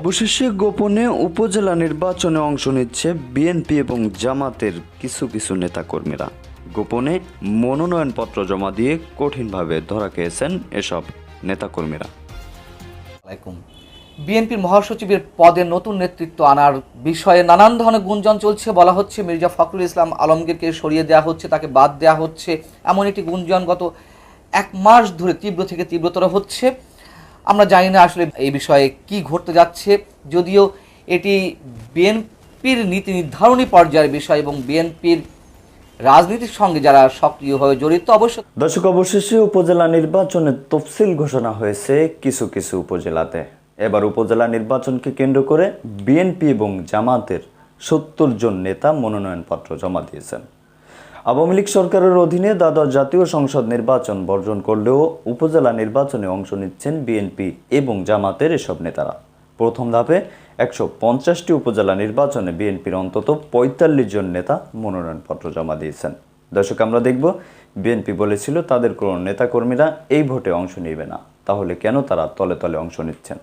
অবশেষে গোপনে উপজেলা নির্বাচনে অংশ নিচ্ছে বিএনপি এবং জামাতের কিছু কিছু নেতাকর্মীরা। গোপনে মনোনয়নপত্র জমা দিয়ে কঠিনভাবে ধরা খেয়েছেন এসব নেতাকর্মীরা। বিএনপির মহাসচিবের পদে নতুন নেতৃত্ব আনার বিষয়ে নানান ধরনের গুঞ্জন চলছে। বলা হচ্ছে, মির্জা ফখরুল ইসলাম আলমগীরকে সরিয়ে দেওয়া হচ্ছে, তাকে বাদ দেওয়া হচ্ছে। এমন একটি গুঞ্জন গত এক মাস ধরে তীব্র থেকে তীব্রতর হচ্ছে। আমরা জানি না আসলে এই বিষয়ে কি ঘটতে যাচ্ছে, যদিও এটি বিএনপির নীতি নির্ধারণী পর্যায়ের বিষয় এবং বিএনপির রাজনীতির সঙ্গে যারা সক্রিয়ভাবে জড়িত, অবশ্য দর্শক, অবশেষে উপজেলা নির্বাচনের তফসিল ঘোষণা হয়েছে কিছু কিছু উপজেলাতে। এবার উপজেলা নির্বাচনকে কেন্দ্র করে বিএনপি এবং জামাতের সত্তর জন নেতা মনোনয়নপত্র জমা দিয়েছেন। আওয়ামী লীগ সরকারের অধীনে দ্বাদশ জাতীয় সংসদ নির্বাচন বর্জন করলেও উপজেলা নির্বাচনে অংশ নিচ্ছেন বিএনপি এবং জামাতের এসব নেতারা। প্রথম ধাপে একশো পঞ্চাশটি উপজেলা নির্বাচনে বিএনপির অন্তত পঁয়তাল্লিশ জন নেতা মনোনয়নপত্র জমা দিয়েছেন। দর্শক, আমরা দেখব, বিএনপি বলেছিল তাদের কোনো নেতাকর্মীরা এই ভোটে অংশ নেবে না। তাহলে কেন তারা তলে তলে অংশ নিচ্ছেন?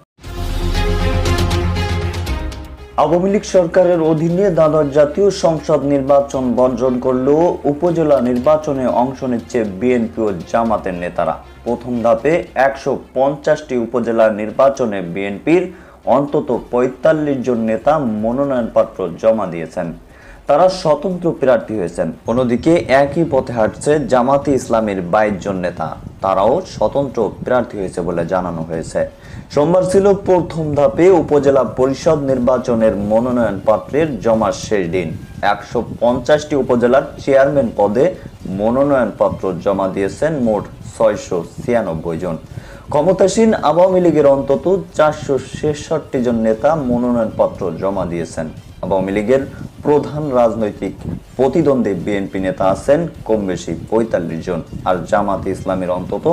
আওয়ামী লীগ সরকারের অধীনে দ্বাদশ জাতীয় সংসদ নির্বাচন বর্জন করলেও উপজেলা নির্বাচনে অংশ নিচ্ছে বিএনপি ও জামাতের নেতারা। প্রথম ধাপে একশো পঞ্চাশটি উপজেলা নির্বাচনে বিএনপির অন্তত পঁয়তাল্লিশ জন নেতা মনোনয়নপত্র জমা দিয়েছেন। তারা স্বতন্ত্র প্রার্থী হয়েছেন। অন্যদিকে একই পথে হাঁটছে জামাতি ইসলামের বাইশ জন নেতা। তারাও স্বতন্ত্র প্রার্থী হয়েছে বলে জানানো হয়েছে। সোমবার ছিল প্রথম ধাপে উপজেলা পরিষদ নির্বাচনের মনোনয়ন পত্রের জমার শেষ দিন। একশো পঞ্চাশটি উপজেলার চেয়ারম্যান পদে মনোনয়নপত্র জমা দিয়েছেন মোট ছয়শো ছিয়ানব্বই জন। ক্ষমতাসীন আওয়ামী লীগের অন্তত চারশো ছেষট্টি জন নেতা মনোনয়ন পত্র জমা দিয়েছেন। আওয়ামী লীগের প্রধান রাজনৈতিক প্রতিদ্বন্দ্বী বিএনপি নেতা আছেন, কম বেশি পঁয়তাল্লিশ জন। আর জামাতে ইসলামের অন্তত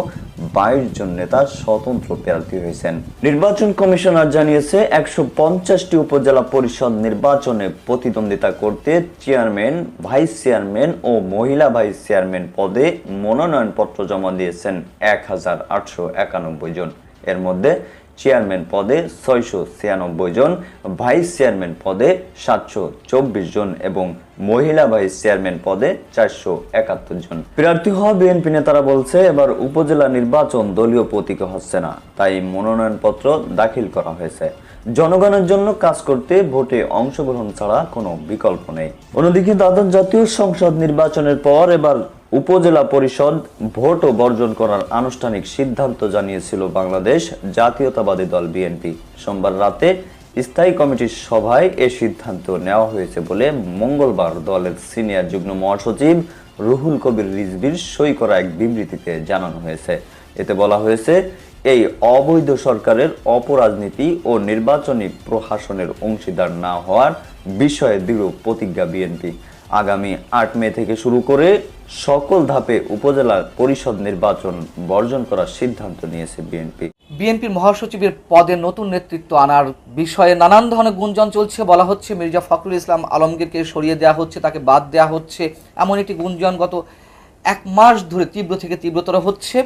বাইশ জন নেতা স্বতন্ত্র প্রার্থী হয়েছেন। নির্বাচন কমিশনার জানিয়েছে, একশো পঞ্চাশটি উপজেলা পরিষদ নির্বাচনে প্রতিদ্বন্দ্বিতা করতে চেয়ারম্যান, ভাইস চেয়ারম্যান ও মহিলা ভাইস চেয়ারম্যান পদে মনোনয়নপত্র জমা দিয়েছেন এক হাজার আটশো একানব্বই জন। এর মধ্যে চেয়ারম্যান পদে ছয়শো ছিয়ানব্বই জন, ভাইস চেয়ারম্যান পদে সাতশো চব্বিশ জন এবং মহিলা ভাইস চেয়ারম্যান পদে চারশো একাত্তর জন। প্রার্থী হওয়া বিএনপি নেতারা বলছে, এবার উপজেলা নির্বাচন দলীয় প্রতীকে হচ্ছে না, তাই মনোনয়নপত্র দাখিল করা হয়েছে। জনগণের জন্য কাজ করতে ভোটে অংশগ্রহণ ছাড়া কোনো বিকল্প নেই। অন্যদিকে দ্বাদশ জাতীয় সংসদ নির্বাচনের পর এবার উপজেলা পরিষদ ভোটও বর্জন করার আনুষ্ঠানিক সিদ্ধান্ত জানিয়েছিল বাংলাদেশ জাতীয়তাবাদী দল বিএনপি। সোমবার রাতে স্থায়ী কমিটির সভায় এ সিদ্ধান্ত নেওয়া হয়েছে বলে মঙ্গলবার দলের সিনিয়র যুগ্ম মহাসচিব রুহুল কবির রিজবির সই করা এক বিবৃতিতে জানানো হয়েছে। এতে বলা হয়েছে, এই অবৈধ সরকারের অপরাজনীতি ও নির্বাচনী প্রশাসনের অংশীদার না হওয়ার বিষয়ে দৃঢ় প্রতিজ্ঞা বিএনপি। আগামী আট মে থেকে শুরু করে সকল ধাপে উপজেলা পরিষদ নির্বাচন বর্জন করার সিদ্ধান্ত নিয়েছে বিএনপি। বিএনপির মহাসচিবের পদে নতুন নেতৃত্ব আনার বিষয়ে নানান ধরনের গুঞ্জন চলছে, বলা হচ্ছে মির্জা ফখরুল ইসলাম আলমগীরকে সরিয়ে দেওয়া হচ্ছে, তাকে বাদ দেওয়া হচ্ছে। এমন একটি গুঞ্জন গত এক মাস ধরে তীব্র থেকে তীব্রতর হচ্ছে।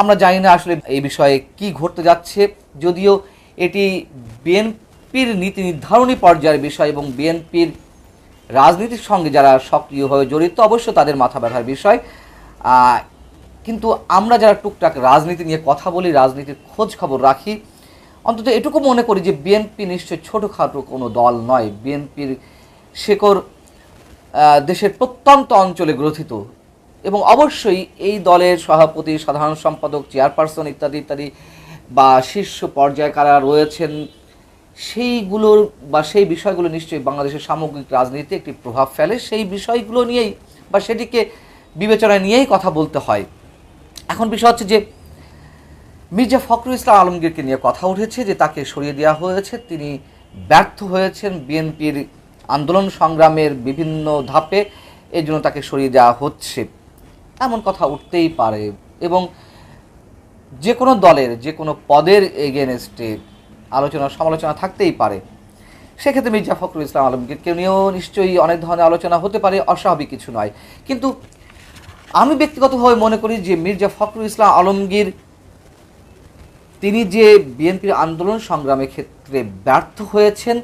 আমরা জানি না আসলে এই বিষয়ে কি ঘটতে যাচ্ছে। যদিও এটি বিএনপির নীতি নির্ধারণী পর্যায়ের বিষয় এবং বিএনপির রাজনীতির সঙ্গে যারা সক্রিয়ভাবে জড়িত অবশ্য তাদের মাথা ব্যথার বিষয়। কিন্তু আমরা যারা টুকটাক রাজনীতি নিয়ে কথা বলি রাজনীতির খোঁজ খবর রাখি অন্তত এটুকু মনে করি যে বিএনপি নিশ্চয় ছোটোখাটো কোনো দল নয়। বিএনপির আহ, দেশের প্রত্যন্ত অঞ্চলে গ্রথিত এবং অবশ্যই এই দলের সভাপতি সাধারণ সম্পাদক চেয়ারপারসন ইত্যাদি ইত্যাদি বা শীর্ষ পর্যায়ে কারা রয়েছেন সেইগুলোর বা সেই বিষয়গুলো নিশ্চয়ই বাংলাদেশের সামগ্রিক রাজনীতিতে একটি প্রভাব ফেলে, সেই বিষয়গুলো নিয়েই বা সেটিকে বিবেচনায় নিয়েই কথা বলতে হয়। এখন বিষয় হচ্ছে যে, মির্জা ফখরুল ইসলাম আলমগীরকে নিয়ে কথা উঠেছে যে তাকে সরিয়ে দেওয়া হয়েছে, তিনি ব্যর্থ হয়েছেন বিএনপির আন্দোলন সংগ্রামের বিভিন্ন ধাপে এই জন্য তাকে সরিয়ে দেওয়া হচ্ছে। এমন কথা উঠতেই পারে এবং যে কোনো দলের, যে কোনো পদের এগেনস্টে আলোচনা সমালোচনা থাকতেই পারে। সেক্ষেত্রে মির্জা ফখরুল ইসলাম আলমগীরকে নিয়েও নিশ্চয়ই অনেক ধরনের আলোচনা হতে পারে, অস্বাভাবিক কিছু নয়। কিন্তু আমি ব্যক্তিগতভাবে মনে করি যে মির্জা ফখরুল ইসলাম আলমগীর, তিনি যে বিএনপির আন্দোলন সংগ্রামের ক্ষেত্রে ব্যর্থ হয়েছেন,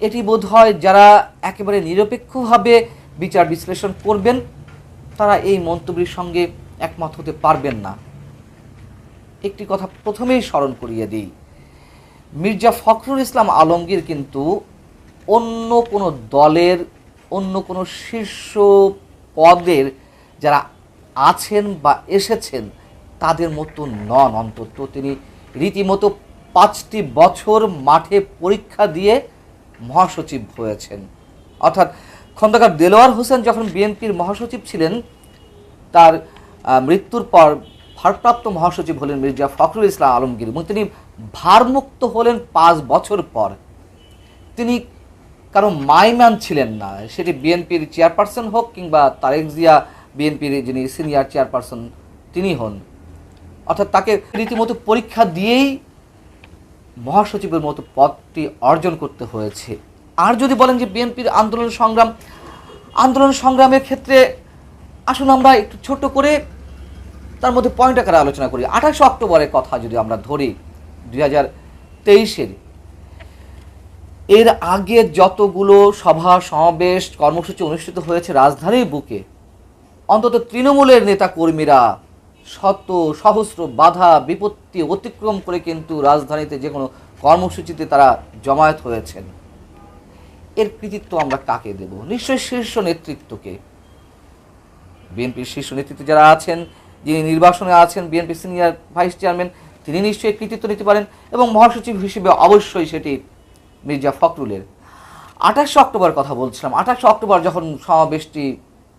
এটি বোধ হয় যারা একেবারে নিরপেক্ষভাবে বিচার বিশ্লেষণ করবেন, তারা এই মন্তব্যের সঙ্গে একমত হতে পারবেন না। একটি কথা প্রথমেই স্মরণ করিয়ে দিই মির্জা ফখরুল ইসলাম আলমগীর কিন্তু অন্য কোনো দলের, অন্য কোনো শীর্ষ পদের যারা আছেন বা এসেছেন, তাদের মতো নন। অন্তত তিনি রীতিমতো পাঁচটি বছর মাঠে পরীক্ষা দিয়ে মহাসচিব হয়েছেন। অর্থাৎ খন্দকার দেলোয়ার হোসেন যখন বিএনপির মহাসচিব ছিলেন, তার মৃত্যুর পর ভারপ্রাপ্ত মহাসচিব হলেন মির্জা ফখরুল ইসলাম আলমগীর এবং তিনি ভারমুক্ত হলেন পাঁচ বছর পর। তিনি কারও মাইম্যান ছিলেন না। সেটি বিএনপির চেয়ারপারসন হোক কিংবা তারেক জিয়া বিএনপির যিনি সিনিয়র চেয়ারপারসন, তিনি হন। অর্থাৎ তাকে রীতিমতো পরীক্ষা দিয়েই মহাসচিবের মতো পদটি অর্জন করতে হয়েছে। আর যদি বলেন যে বিএনপির আন্দোলন সংগ্রাম, আন্দোলন সংগ্রামের ক্ষেত্রে আসুন আমরা একটু ছোট করে তার মধ্যে পয়েন্ট আকারে আলোচনা করি। আঠাশে অক্টোবরের কথা যদি আমরা ধরি দুই হাজার এর আগে যতগুলো সভা, সমাবেশ, কর্মসূচি অনুষ্ঠিত হয়েছে রাজধানীর বুকে, অন্তত তৃণমূলের নেতা কর্মীরা শত সহস্র বাধা, বিপত্তি অতিক্রম করে কিন্তু রাজধানীতে যে কোনো কর্মসূচিতে তারা জমায়েত হয়েছেন। এর কৃতিত্ব আমরা কাকে দেব? নিশ্চয়ই শীর্ষ নেতৃত্বকে। বিএনপির শীর্ষ নেতৃত্বে যারা আছেন, যিনি নির্বাসনে আছেন, বিএনপি সিনিয়র ভাইস চেয়ারম্যান তিনি নিশ্চয়ই কৃতিত্ব নিতে পারেন এবং মহাসচিব হিসেবে অবশ্যই সেটি মির্জা ফখরুলের। আঠাশে অক্টোবর কথা বলছিলাম। আঠাশে অক্টোবর যখন সমাবেশটি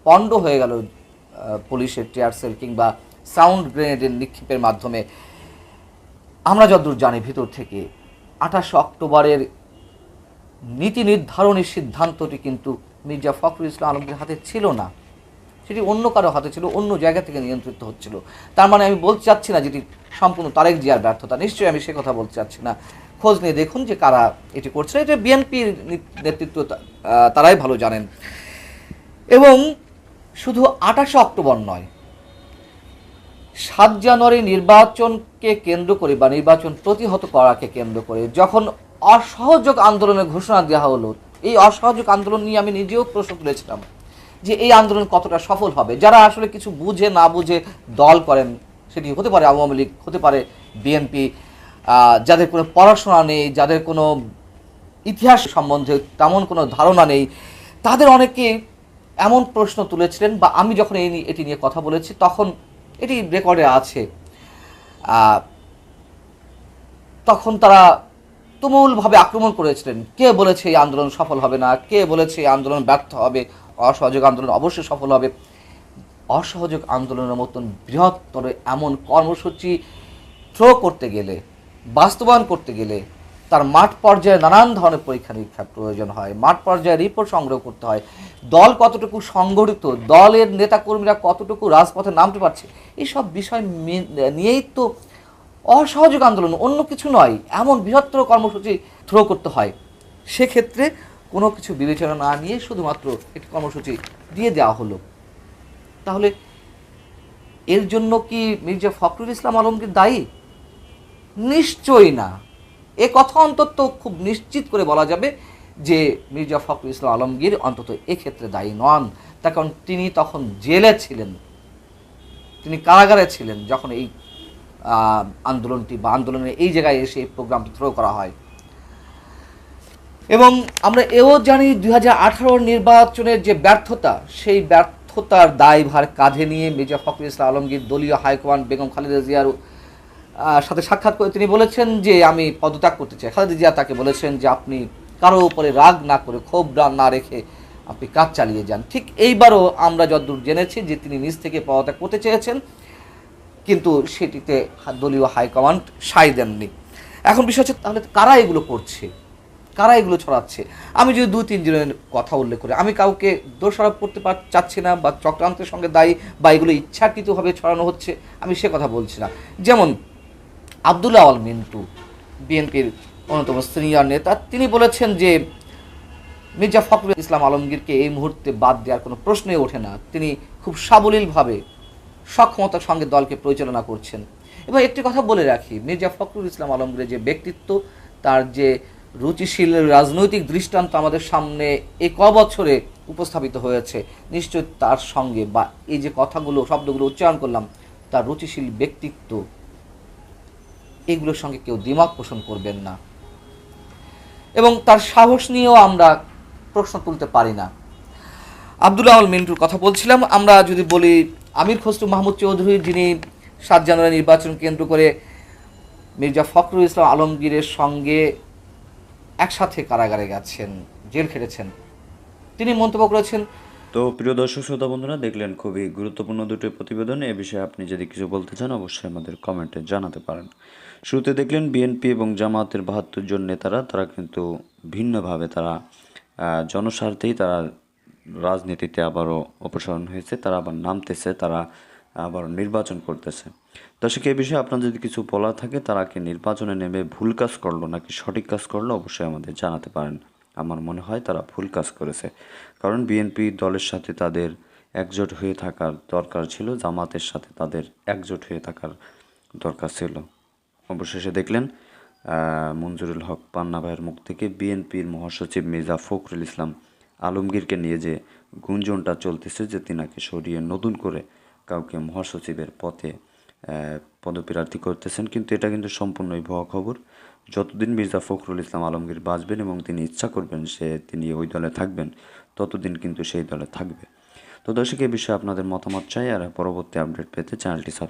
পণ্ড হয়ে গেল পুলিশের টিয়ার সেল কিংবা সাউন্ড গ্রেনেডের নিক্ষেপের মাধ্যমে, আমরা যতদূর জানি ভিতর থেকে আঠাশে অক্টোবরের নীতি নির্ধারণের সিদ্ধান্তটি কিন্তু মির্জা ফখরুল ইসলাম আলমগীর হাতে ছিল না। সেটি অন্য কারও হাতে ছিল, অন্য জায়গা থেকে নিয়ন্ত্রিত হচ্ছিল। তার মানে আমি বলতে চাচ্ছি না যেটি সম্পূর্ণ তারেক জিয়ার ব্যর্থতা, নিশ্চয়ই আমি সে কথা বলতে চাচ্ছি না। খোঁজ নিয়ে দেখুন যে কারা এটি করছে। এটা বিএনপির নেতৃত্ব তারাই ভালো জানেন। এবং শুধু আঠাশে অক্টোবর নয়, সাত জানুয়ারি নির্বাচনকে কেন্দ্র করে বা নির্বাচন প্রতিহত করাকে কেন্দ্র করে যখন অসহযোগ আন্দোলনের ঘোষণা দেওয়া হলো, এই অসহযোগ আন্দোলন নিয়ে আমি নিজেও প্রশ্ন তুলেছিলাম। যে এই আন্দোলন কতটা সফল হবে। যারা আসলে কিছু বুঝে না বুঝে দল করেন, সেটি হতে পারে আওয়ামী লীগ, হতে পারে বিএনপি যাদের কোনো পড়াশোনা নেই, যাদের কোনো ইতিহাস সম্বন্ধে তেমন কোনো ধারণা নেই, তাদের অনেকে এমন প্রশ্ন তুলেছিলেন বা আমি যখন এই এটি নিয়ে কথা বলেছি, তখন এটি রেকর্ডে আছে। তখন তারা তুমুলভাবে আক্রমণ করেছিলেন। কে বলেছে এই আন্দোলন সফল হবে না? কে বলেছে এই আন্দোলন ব্যর্থ হবে? অসহযোগ আন্দোলন অবশ্যই সফল হবে। অসহযোগ আন্দোলনের মতন বৃহত্তর এমন কর্মসূচি থ্রো করতে গেলে, বাস্তবায়ন করতে গেলে তার মাঠ পর্যায়ে নানান ধরনের পরীক্ষা নিরীক্ষার প্রয়োজন হয়। মাঠ পর্যায়ে রিপোর্ট সংগ্রহ করতে হয়। দল কতটুকু সংগঠিত, দলের নেতাকর্মীরা কতটুকু রাজপথে নামতে পারছে এইসব বিষয় নিয়েই তো অসহযোগ আন্দোলন। অন্য কিছু নয়, এমন বৃহত্তর কর্মসূচি থ্রো করতে হয়। সেক্ষেত্রে কোনো কিছু বিবেচনা না নিয়ে শুধুমাত্র একটি কর্মসূচি দিয়ে দেওয়া হলো। তাহলে এর জন্য কি মির্জা ফখরুল ইসলাম আলমগীর দায়ী? নিশ্চয়ই না। এ কথা অন্তত খুব নিশ্চিত করে বলা যাবে যে মির্জা ফখরুল ইসলাম আলমগীর অন্তত এক্ষেত্রে দায়ী নন। তার কারণ তিনি তখন জেলে ছিলেন। তিনি কারাগারে ছিলেন যখন এই আন্দোলনটি বা আন্দোলনের এই জায়গায় এসে এই প্রোগ্রামটি থ্রো করা হয়। এবং আমরা এও জানি দুই হাজার নির্বাচনের যে ব্যর্থতা, সেই ব্যর্থতার দায়ভার কাঁধে নিয়ে মির্জা ফখরুল ইসলাম আলমগীর দলীয় হাইকমান্ড বেগম খালেদা জিয়ার সাথে সাক্ষাৎ করে তিনি বলেছেন যে, আমি পদত্যাগ করতে চাই। খালেদা জিয়া তাকে বলেছেন যে, আপনি কারও উপরে রাগ না করে, ক্ষোভ না রেখে আপনি কাজ চালিয়ে যান। ঠিক এইবারও আমরা যতদূর জেনেছি যে, তিনি নিজ থেকে পদত্যাগ করতে চেয়েছেন, কিন্তু সেটিতে দলীয় হাইকমান্ড সাই দেননি। এখন বিষয় হচ্ছে, তাহলে কারা এগুলো করছে? কারা এগুলো ছড়াচ্ছে? আমি যদি দু তিনজনের কথা উল্লেখ করি, আমি কাউকে দোষারোপ করতে পার চাচ্ছি না বা চক্রান্তের সঙ্গে দায়ী বা এগুলো ইচ্ছাকৃতভাবে ছড়ানো হচ্ছে, আমি সে কথা বলছি না। যেমন আবদুল্লাহ আল মিন্টু, বিএনপির অন্যতম সিনিয়র নেতা, তিনি বলেছেন যে মির্জা ফখরুল ইসলাম আলমগীরকে এই মুহূর্তে বাদ দেওয়ার কোনো প্রশ্নই ওঠে না। তিনি খুব সাবলীলভাবে সক্ষমতার সঙ্গে দলকে পরিচালনা করছেন। এবং একটি কথা বলে রাখি, মির্জা ফখরুল ইসলাম আলমগীরের যে ব্যক্তিত্ব, তার যে রুচিশীল রাজনৈতিক দৃষ্টান্ত আমাদের সামনে এই ক বছরে উপস্থাপিত হয়েছে। নিশ্চয় তার সঙ্গে বা এই যে কথাগুলো, শব্দগুলো উচ্চারণ করলাম, তার রুচিশীল ব্যক্তিত্ব, এগুলোর সঙ্গে কেউ দিমাগ পোষণ করবেন না। এবং তার সাহস নিয়েও আমরা প্রশ্ন তুলতে পারি না। আব্দুল আউল মিন্টুর কথা বলছিলাম, আমরা যদি বলি আমির খসরু মাহমুদ চৌধুরী যিনি সাত জানুয়ারি নির্বাচন কেন্দ্র করে মির্জা ফখরুল ইসলাম আলমগীরের সঙ্গে একসাথে কারাগারে গেছেন, জেল খেটেছেন। তিনি মন্তব্য করেছেন, তো প্রিয় দর্শক, শ্রোতা বন্ধুরা, দেখলেন খুবই গুরুত্বপূর্ণ দুটি প্রতিবেদন। এ বিষয়ে আপনি যদি কিছু বলতে চান, অবশ্যই আমাদের কমেন্টে জানাতে পারেন। শুরুতে দেখলেন বিএনপি এবং জামায়াতের বাহাত্তর জন নেতারা, তারা কিন্তু ভিন্নভাবে তারা জনস্বার্থেই তারা রাজনীতিতে আবারও অপসারণ হয়েছে। তারা আবার নামতেছে, তারা আবার নির্বাচন করতেছে। দর্শক এই বিষয়ে আপনার যদি কিছু বলা থাকে, তারা কি নির্বাচনে নেমে ভুল কাজ করল নাকি সঠিক কাজ করল, অবশ্যই আমাদের জানাতে পারেন। আমার মনে হয় তারা ভুল কাজ করেছে। কারণ বিএনপি দলের সাথে তাদের একজোট হয়ে থাকার দরকার ছিল, জামাতের সাথে তাদের একজোট হয়ে থাকার দরকার ছিল। অবশেষে দেখলেন মঞ্জুরুল হক পান্না ভাইয়ের মুখ থেকে বিএনপির মহাসচিব মির্জা ফখরুল ইসলাম আলমগীরকে নিয়ে যে গুঞ্জনটা চলতেছে, যে তিনাকে সরিয়ে নতুন করে কাউকে মহাসচিবের পথে পদপ্রার্থী করতেছেন, কিন্তু এটা কিন্তু সম্পূর্ণই ভুয়া খবর। যতদিন মির্জা ফখরুল ইসলাম আলমগীর বাঁচবেন এবং তিনি ইচ্ছা করবেন সে, তিনি ওই দলে থাকবেন, ততদিন কিন্তু সেই দলে থাকবে। তো দর্শক, এ বিষয়ে আপনাদের মতামত চাই, আর পরবর্তী আপডেট পেতে চ্যানেলটি